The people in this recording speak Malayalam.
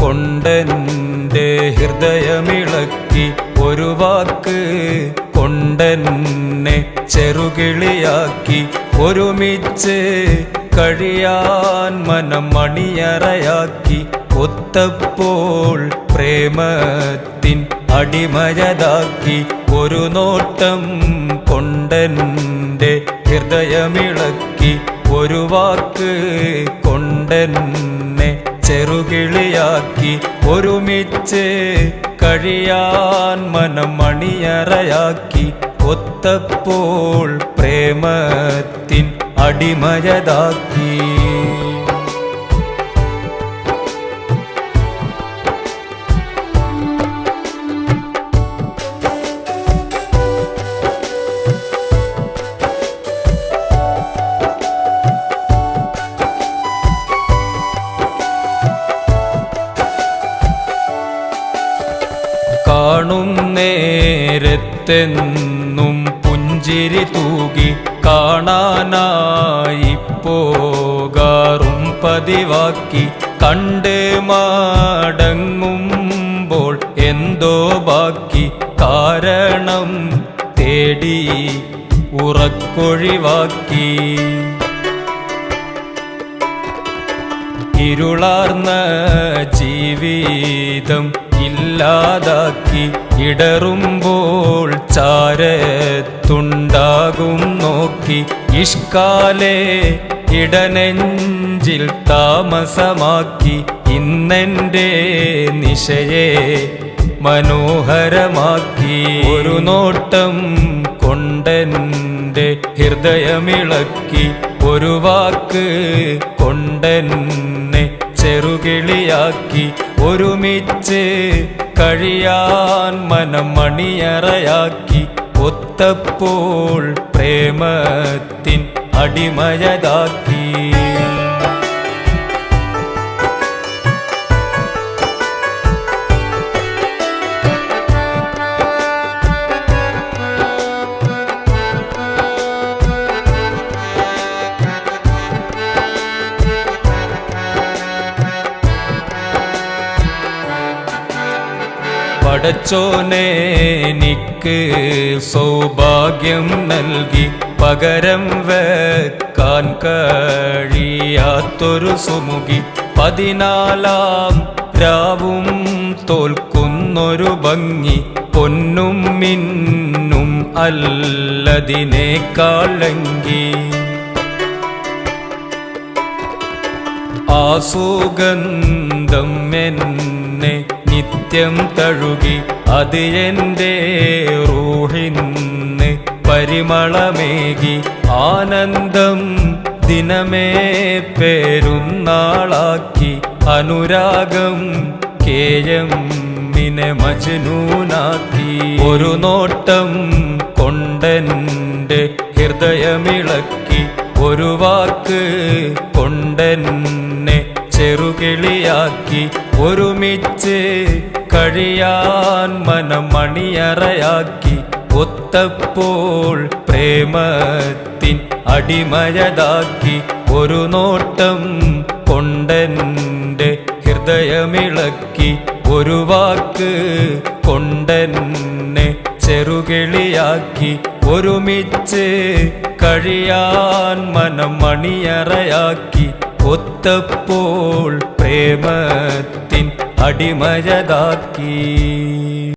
കൊണ്ടെന്റെ ഹൃദയമിളക്കി ഒരു വാക്ക് കൊണ്ടെന്നെ ചെറുകിളിയാക്കി ഒരുമിച്ച് കഴിയാൻ മനം മണിയറയാക്കി ഒത്തപ്പോൾ പ്രേമത്തിൻ അടിമയതാക്കി ഒരു നോട്ടം കൊണ്ടെന്റെ ഹൃദയമിളക്കി ഒരു വാക്ക് കൊണ്ടെന്നെ ചെറുകിളിയാക്കി ഒരുമിച്ച് കഴിയാൻ മനം മണിയറയാക്കി ഒത്തപ്പോൾ പ്രേമത്തിൻ അടിമയതാക്കി. നേരത്തെന്നും പുഞ്ചിരി തൂകി കാണാനായി പോകാറും പതിവാക്കി കണ്ട് മടങ്ങുമ്പോൾ എന്തോ ബാക്കി. കാരണം തേടി ഉറക്കൊഴിവാക്കി. ഇരുളാർന്ന ജീവിതം ഇല്ലാതാക്കി. ഇടറുമ്പോൾ ചാരത്തുണ്ടാകും നോക്കി. ഇഷ്കാലെ ഇടനെഞ്ചിൽ താമസമാക്കി. ഇന്നെന്റെ നിശയെ മനോഹരമാക്കി. ഒരു നോട്ടം കൊണ്ടെന്റെ ഹൃദയമിളക്കി. ഒരു വാക്ക് കൊണ്ടെന്നെ ചെറുകിളിയാക്കി ഒരുമിച്ച് കഴിയാൻ മനം മണിയറയാക്കി. ഒത്തപ്പോൾ പ്രേമത്തിൻ അടിമയതാക്കി. പടച്ചോനെ എനിക്ക് സൗഭാഗ്യം നൽകി പകരം വെക്കാൻ കഴിയാത്തൊരു സുമുഖി. പതിനാലാം രാവും തോൽക്കുന്നൊരു ഭംഗി പൊന്നും മിന്നും അല്ലതിനേക്കാളെങ്കി ആ സുഗന്ധം എന്നെ നിത്യം തഴുകി അത് എന്റെ റൂഹിന്ന് പരിമളമേകി ആനന്ദം ദിനമേ പേരുന്നാളാക്കി അനുരാഗം കേയം മിനെ മജനൂനാക്കി. ഒരു നോട്ടം കൊണ്ടെന്റെ ഹൃദയമിളക്കി ഒരു വാക്ക് കൊണ്ടെന്നെ ചെറുകിളിയാക്കി ഒരുമിച്ച് കഴിയാൻ മനമണിയറയാക്കി ഒത്തപ്പോൾ പ്രേമത്തിൻ അടിമയതാക്കി ഒരു നോട്ടം കൊണ്ടെന്റെ ഹൃദയമിളക്കി ഒരു വാക്ക് കൊണ്ടെന്നെ ചെറുകിളിയാക്കി ഒരുമിച്ച് കഴിയാൻ മനം മണിയറയാക്കി ഒത്തപ്പോൾ പ്രേമത്തിൻ അടിമയതാക്കി